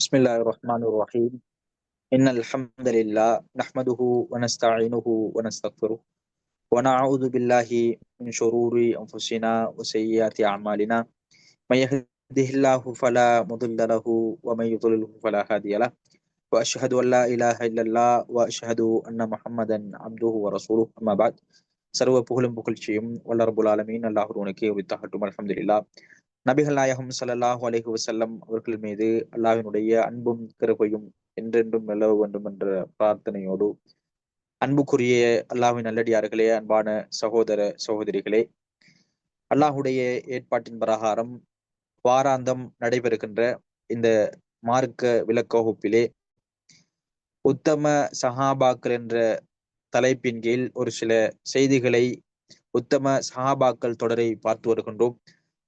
بسم الله الرحمن الرحيم إن الحمد لله نحمده ونستعينه ونستغفره ونعوذ بالله من شرور أنفسنا وسيئات أعمالنا من يهده الله فلا مضل له ومن يضلله فلا هادي له وأشهد أن لا إله إلا الله وأشهد أن محمدا عبده ورسوله أما بعد சர்வ புகழும் புகழ்ச்சியும் வல்லரபுல் ஆலமீன் அல்லாஹ் உனக்கே உரித்தாகட்டும் அல்ஹம்துலில்லாஹ் நபிகள் நாயகம் சல்லாஹு அலஹி வசல்லம் அவர்கள் மீது அல்லாஹ்வினுடைய அன்பும் கிருபையும் என்றென்றும் நிலவ வேண்டும் என்ற பிரார்த்தனையோடு அன்புக்குரிய அல்லாஹ்வின் நல்லடியார்களே அன்பான சகோதர சகோதரிகளே அல்லாஹுடைய ஏற்பாட்டின் பிரகாரம் வாராந்தம் நடைபெறுகின்ற இந்த மார்க்க விளக்க வகுப்பிலே உத்தம சஹாபாக்கள் என்ற தலைப்பின் கீழ் ஒரு சில செய்திகளை உத்தம சஹாபாக்கள் தொடரை பார்த்து வருகின்றோம்.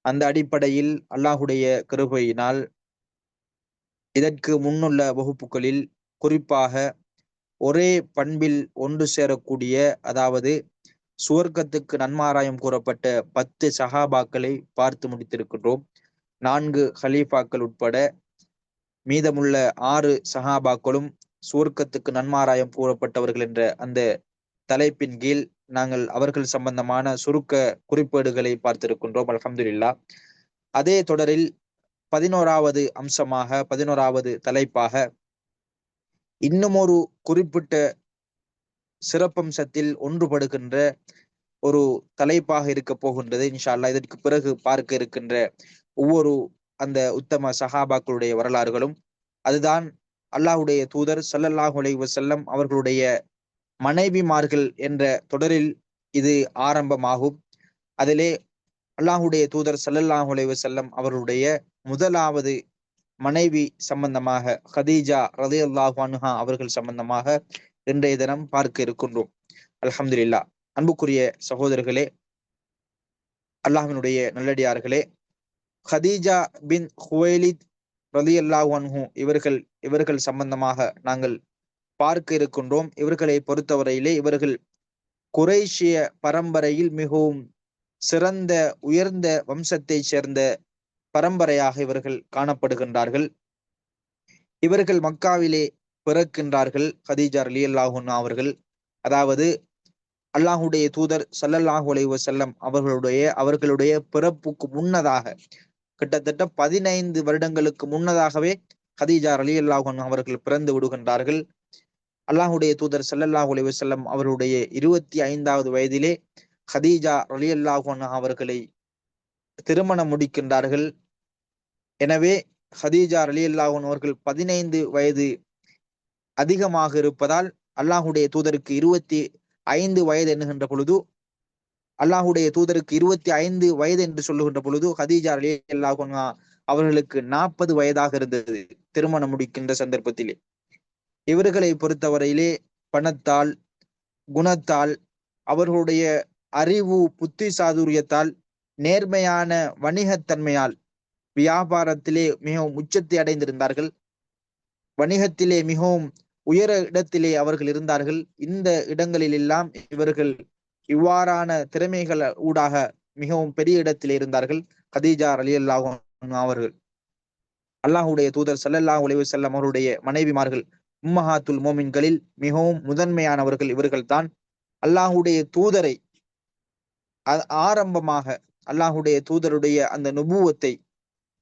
அந்த அடிப்படையில் அல்லாஹுடைய கிருபையினால் இதற்கு முன்னுள்ள வகுப்புகளில் குறிப்பாக ஒரே பண்பில் ஒன்று சேரக்கூடிய அதாவது சுவர்க்கத்துக்கு நன்மாராயம் கூறப்பட்ட பத்து சஹாபாக்களை பார்த்து முடித்திருக்கின்றோம். நான்கு ஹலீஃபாக்கள் உட்பட மீதமுள்ள ஆறு சஹாபாக்களும் சுவர்க்கத்துக்கு நன்மாராயம் கூறப்பட்டவர்கள் என்ற அந்த தலைப்பின் கீழ் நாங்கள் அவர்கள் சம்பந்தமான சுருக்க குறிப்பேடுகளை பார்த்திருக்கின்றோம் அலமதுல்லா அதே தொடரில் பதினோராவது அம்சமாக பதினோராவது தலைப்பாக இன்னும் ஒரு குறிப்பிட்ட சிறப்பம்சத்தில் ஒன்றுபடுகின்ற ஒரு தலைப்பாக இருக்க போகின்றது. இன்ஷா அல்லா இதற்கு பிறகு பார்க்க இருக்கின்ற ஒவ்வொரு அந்த உத்தம சஹாபாக்களுடைய வரலாறுகளும் அதுதான் அல்லாஹுடைய தூதர் சல்லல்லாஹு அலைவசல்லம் அவர்களுடைய மனைவிமார்கள் என்ற தொடரில் இது ஆரம்பமாகும். அதிலே அல்லாஹுடைய தூதர் சல்லல்லாஹு அலைஹி செல்லம் அவருடைய முதலாவது மனைவி சம்பந்தமாக ஹதீஜா ரதி அல்லாஹு அவர்கள் சம்பந்தமாக இன்றைய தினம் பார்க்க இருக்கின்றோம். அலமதுல்லா அன்புக்குரிய சகோதரர்களே அல்லாஹினுடைய நல்லடியார்களே ஹதீஜா பின் ஹுவைலித் ரலி அல்லாஹ் அன்ஹு இவர்கள் இவர்கள் சம்பந்தமாக நாங்கள் பார்க்க இருக்கின்றோம். இவர்களை பொறுத்தவரையிலே இவர்கள் குரேஷிய பரம்பரையில் மிகவும் சிறந்த உயர்ந்த வம்சத்தை சேர்ந்த பரம்பரையாக இவர்கள் காணப்படுகின்றார்கள். இவர்கள் மக்காவிலே பிறக்கின்றார்கள் ஹதீஜார் அலி அல்லாஹுன்னா அவர்கள். அதாவது அல்லாஹுடைய தூதர் சல்லல்லாஹு அலைவ செல்லம் அவர்களுடைய அவர்களுடைய பிறப்புக்கு முன்னதாக கிட்டத்தட்ட பதினைந்து வருடங்களுக்கு முன்னதாகவே ஹதீஜார் அலி அல்லாஹன் அவர்கள் பிறந்து விடுகின்றார்கள். அல்லாஹுடைய தூதர் சல்லல்லாஹு செல்லம் அவருடைய இருபத்தி ஐந்தாவது வயதிலே ஹதீஜா அலி அல்லாஹன் அவர்களை திருமணம் முடிக்கின்றார்கள். எனவே ஹதீஜா அலி அல்லாஹன் அவர்கள் பதினைந்து வயது அதிகமாக இருப்பதால் அல்லாஹுடைய தூதருக்கு இருபத்தி ஐந்து வயது எண்ணுகின்ற பொழுது அல்லாஹுடைய தூதருக்கு இருபத்தி ஐந்து வயது என்று சொல்லுகின்ற பொழுது ஹதீஜா அலி அல்லாஹா அவர்களுக்கு நாற்பது வயதாக இருந்தது திருமணம் முடிக்கின்ற சந்தர்ப்பத்திலே. இவர்களை பொறுத்தவரையிலே பணத்தால் குணத்தால் அவர்களுடைய அறிவு புத்தி சாதுரியத்தால் நேர்மையான வணிகத்தன்மையால் வியாபாரத்திலே மிகவும் உச்சத்தை அடைந்திருந்தார்கள். வணிகத்திலே மிகவும் உயர இடத்திலே அவர்கள் இருந்தார்கள். இந்த இடங்களில் எல்லாம் இவர்கள் இவ்வாறான திறமைகள் ஊடாக மிகவும் பெரிய இடத்திலே இருந்தார்கள். கதீஜா அலி அல்லாஹ் அவர்கள் அல்லாஹுடைய தூதர் சல்லல்லாஹ் உழைவு செல்லம் அவருடைய மனைவிமார்கள் உம்மஹாத்துல் மோமின்களில் மிகவும் முதன்மையானவர்கள் இவர்கள்தான். அல்லாஹுடைய தூதரை ஆரம்பமாக அல்லாஹுடைய தூதருடைய அந்த நுபுவத்தை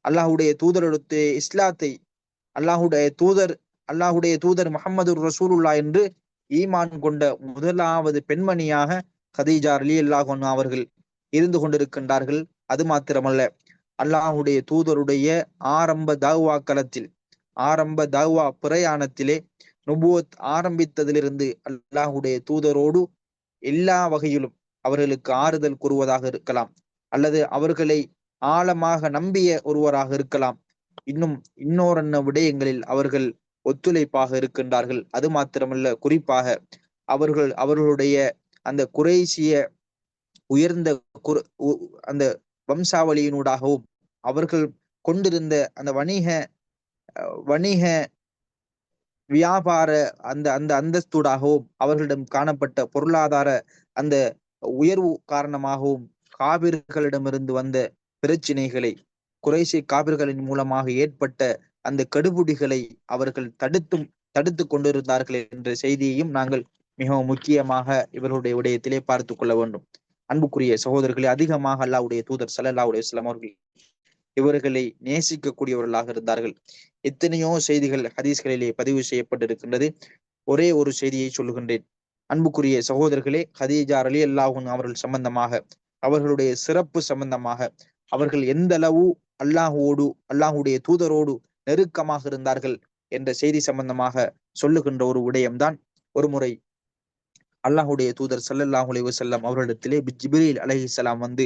அல்லாஹுடைய தூதருடைய இஸ்லாத்தை அல்லாஹுடைய தூதர் அல்லாஹுடைய தூதர் முகமது ரசூலுல்லா என்று ஈமான் கொண்ட முதலாவது பெண்மணியாக ஹதீஜா அலி அல்லாஹ் அவர்கள் இருந்து கொண்டிருக்கின்றார்கள். அது மாத்திரமல்ல அல்லாஹுடைய தூதருடைய ஆரம்ப தாவா களத்தில் ஆரம்ப தாவா பிரயாணத்திலே நுபுவத் ஆரம்பித்ததிலிருந்து அல்லாஹுடைய தூதரோடு எல்லா வகையிலும் அவர்களுக்கு ஆறுதல் கூறுவதாக இருக்கலாம். அல்லது அவர்களை ஆழமாக நம்பிய ஒருவராக இருக்கலாம். இன்னும் இன்னொரு விடயங்களில் அவர்கள் ஒத்துழைப்பாக இருக்கின்றார்கள். அது மாத்திரமல்ல குறிப்பாக அவர்கள் அவர்களுடைய அந்த குறைசிய உயர்ந்த அந்த வம்சாவளியினூடாகவும் அவர்கள் கொண்டிருந்த அந்த வணிக வணிக வியாபார அந்த அந்த அந்தஸ்தூடாகவும் அவர்களிடம் காணப்பட்ட பொருளாதார அந்த உயர்வு காரணமாகவும் காவிர்களிடமிருந்து வந்த பிரச்சினைகளை குறைசி காவிர்களின் மூலமாக ஏற்பட்ட அந்த கெடுபுடிகளை அவர்கள் தடுத்தும் தடுத்து கொண்டிருந்தார்கள் என்ற செய்தியையும் நாங்கள் மிகவும் முக்கியமாக இவர்களுடைய விடயத்திலே பார்த்து கொள்ள வேண்டும். அன்புக்குரிய சகோதரர்களே அதிகமாக அல்லாவுடைய தூதர் சல்லா சிலமர்கள் அவர்கள் இவர்களை நேசிக்கக்கூடியவர்களாக இருந்தார்கள். எத்தனையோ செய்திகள் ஹதீஸ்களிலே பதிவு செய்யப்பட்டிருக்கின்றது. ஒரே ஒரு செய்தியை சொல்லுகின்றேன். அன்புக்குரிய சகோதரர்களே ஹதீஜா அலி அல்லாஹூன் அவர்கள் சம்பந்தமாக அவர்களுடைய சிறப்பு சம்பந்தமாக அவர்கள் எந்த அளவு அல்லாஹுவோடு அல்லாஹுடைய தூதரோடு நெருக்கமாக இருந்தார்கள் என்ற செய்தி சம்பந்தமாக சொல்லுகின்ற ஒரு விடயம்தான் ஒரு முறை அல்லாஹுடைய தூதர் சல்லல்லாஹு அலைஹி வஸல்லம் அவர்களிடத்திலே அலஹி சலாம் வந்து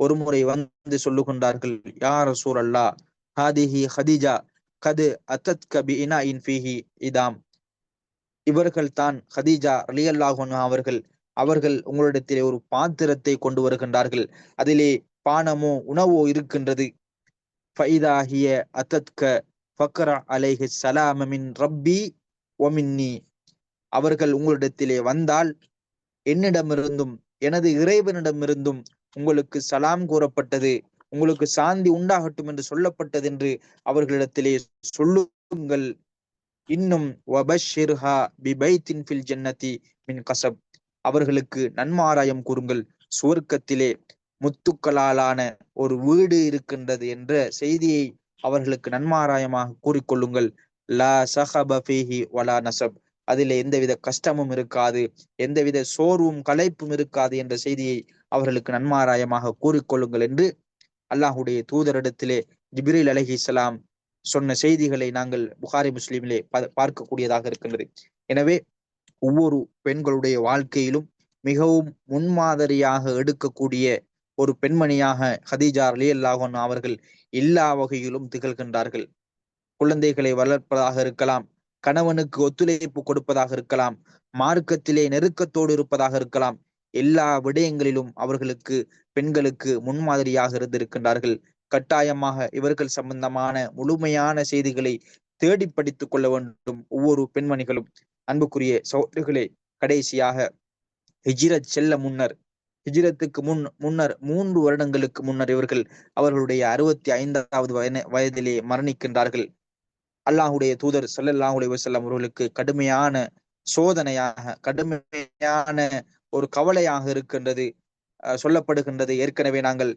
ஒரு முறை வந்து சொல்லுகின்றார்கள் யார் சூர் அல்லா ஹாதிஹி ஹதீஜா கது அத்தத் கபி இனா இன் ஃபீஹி இதாம் இவர்கள் தான் ஹதீஜா அலியல்லாஹன் அவர்கள். அவர்கள் உங்களிடத்திலே ஒரு பாத்திரத்தை கொண்டு வருகின்றார்கள். அதிலே பானமோ உணவோ இருக்கின்றது. ஃபைதாகிய அத்தத்க ஃபக்ரா அலைஹி சலாமமின் ரப்பி ஒமின்னி அவர்கள் உங்களிடத்திலே வந்தால் என்னிடமிருந்தும் எனது இறைவனிடமிருந்தும் உங்களுக்கு சலாம் கூறப்பட்டது. உங்களுக்கு சாந்தி உண்டாகட்டும் என்று சொல்லப்பட்டது என்று அவர்களிடத்திலே சொல்லுங்கள். இன்னும் ஜன்னதி மின் கசப். அவர்களுக்கு நன்மாராயம் கூறுங்கள். சுவர்க்கத்திலே முத்துக்களாலான ஒரு வீடு இருக்கின்றது என்ற செய்தியை அவர்களுக்கு நன்மாராயமாக கூறிக்கொள்ளுங்கள். லா சஹப வலா நசப். அதில் எந்தவித கஷ்டமும் இருக்காது எந்தவித சோர்வும் கலைப்பும் இருக்காது என்ற செய்தியை அவர்களுக்கு நன்மாராயமாக கூறிக்கொள்ளுங்கள் என்று அல்லாஹுடைய தூதரிடத்திலே ஜிப்ரீல் அலஹி இஸ்லாம் சொன்ன செய்திகளை நாங்கள் புகாரி முஸ்லீமிலே பார்க்கக்கூடியதாக இருக்கின்றது. எனவே ஒவ்வொரு பெண்களுடைய வாழ்க்கையிலும் மிகவும் முன்மாதிரியாக எடுக்கக்கூடிய ஒரு பெண்மணியாக ஹதீஜா அலி அல்லாஹன் அவர்கள் எல்லா வகையிலும் திகழ்கின்றார்கள். குழந்தைகளை வளர்ப்பதாக இருக்கலாம் கணவனுக்கு ஒத்துழைப்பு கொடுப்பதாக இருக்கலாம் மார்க்கத்திலே நெருக்கத்தோடு இருப்பதாக இருக்கலாம் எல்லா விடயங்களிலும் அவர்களுக்கு பெண்களுக்கு முன்மாதிரியாக இருந்திருக்கின்றார்கள். கட்டாயமாக இவர்கள் சம்பந்தமான முழுமையான செய்திகளை தேடி படித்துக் கொள்ள வேண்டும் ஒவ்வொரு பெண்மணிகளும். அன்புக்குரிய சோதர்களே கடைசியாக ஹிஜிரத் செல்ல முன்னர் ஹிஜிரத்துக்கு முன் முன்னர் மூன்று வருடங்களுக்கு முன்னர் இவர்கள் அவர்களுடைய அறுபத்தி ஐந்தாவது வயதிலே மரணிக்கின்றார்கள். அல்லாஹுடைய தூதர் சல்லல்லாஹுடைய வசல்லாம் அவர்களுக்கு கடுமையான சோதனையாக கடுமையான ஒரு கவலையாக இருக்கின்றது சொல்லப்படுகின்றது. ஏற்கனவே நாங்கள்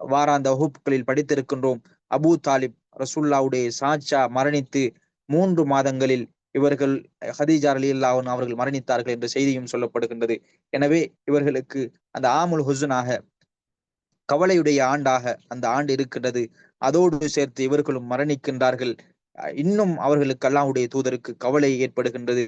வாராந்த வகுப்புகளில் படித்திருக்கின்றோம். அபு தாலிப் ரசுல்லாவுடைய சாச்சா மரணித்து மூன்று மாதங்களில் இவர்கள் ஹதீஜா அலி அல்லாஹன் அவர்கள் மரணித்தார்கள் என்ற செய்தியும் சொல்லப்படுகின்றது. எனவே இவர்களுக்கு அந்த ஆமுல் ஹுசனாக கவலையுடைய ஆண்டாக அந்த ஆண்டு இருக்கின்றது. அதோடு சேர்த்து இவர்களும் மரணிக்கின்றார்கள். இன்னும் அவர்களுக்கு அல்லாஹுடைய தூதருக்கு கவலை ஏற்படுகின்றது.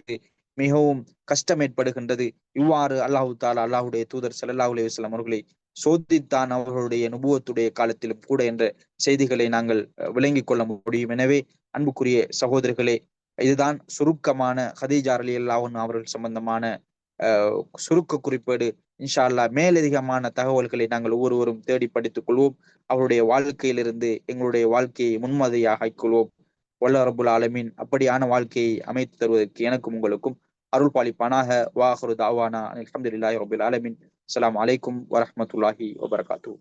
மிகவும் கஷ்டம் ஏற்படுகின்றது. இவ்வாறு அல்லாஹு தாலா அல்லாஹுடைய தூதர் சல்லாஹூ வஸ்லாம் அவர்களை சோதித்தான் அவர்களுடைய நுபுவத்துடைய காலத்திலும் கூட என்ற செய்திகளை நாங்கள் விளங்கிக் கொள்ள முடியும். எனவே அன்புக்குரிய சகோதரர்களே இதுதான் சுருக்கமான ஹதீஜா அலி அல்லாஹன் அவர்கள் சம்பந்தமான சுருக்க குறிப்பேடு. இன்ஷா அல்லா மேலதிகமான தகவல்களை நாங்கள் ஒவ்வொருவரும் தேடி படித்துக் கொள்வோம். அவருடைய வாழ்க்கையிலிருந்து எங்களுடைய வாழ்க்கையை முன்மாதிரியாக கொள்வோம். வல்ல ரபுல் ஆலமின் அப்படியான வாழ்க்கையை அமைத்து தருவதற்கு எனக்கும் உங்களுக்கும் அருள் பாலிப்பானாக வாஹரு தாவானா அலமதுல்லாஹி ரபுல் ஆலமின் அஸ்லாம் வலைக்கும் வரமத்துல்லாஹி வபரகாத்தூ